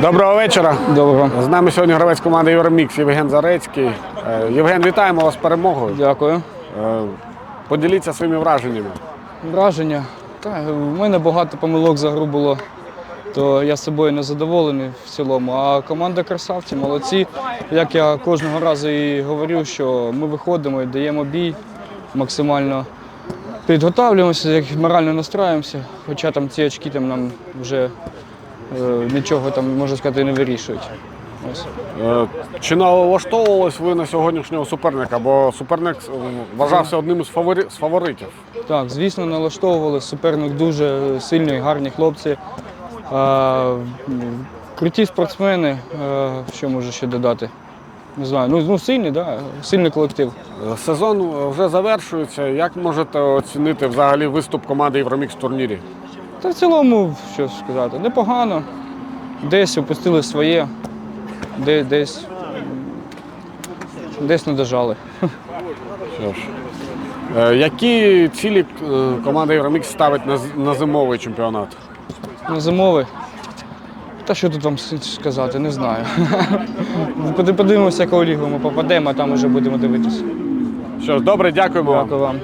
Доброго вечора. Доброго. З нами сьогодні гравець команди Євромікс Євген Зарецький. Е, Євген, вітаємо вас з перемогою. Дякую. Е, Поділіться своїми враженнями. Враження. Та, в мене багато помилок за гру було, то я з собою не задоволений в цілому. А команда красавці, молодці. Як я кожного разу і говорю, що ми виходимо і даємо бій максимально. Підготовлюємося, як морально настраюємося, хоча там ці очки там нам вже нічого там, можна сказати, не вирішують. Ось. Е, Чи налаштовувались ви на сьогоднішнього суперника? Бо суперник е, вважався одним із фавори- з фаворитів. Так, звісно, налаштовували. Суперник дуже сильний, гарні хлопці. Е, круті спортсмени. Е, що можу ще додати? Не знаю. Ну, ну сильний, да? сильний колектив. Е, Сезон е, вже завершується. Як можете оцінити взагалі виступ команди Євромікс в турнірі? Та в цілому, що сказати, непогано. Десь опустили своє, де, десь, м, десь не дожали. Що ж. Е, Які цілі е, команда Євромікс ставить на з- на зимовий чемпіонат? На зимовий. Та що тут вам с- сказати, не знаю. Поди- Подивимося, яку лігу ми попадемо, а там вже будемо дивитися. Що ж, добре, дякуємо вам. Дякую вам.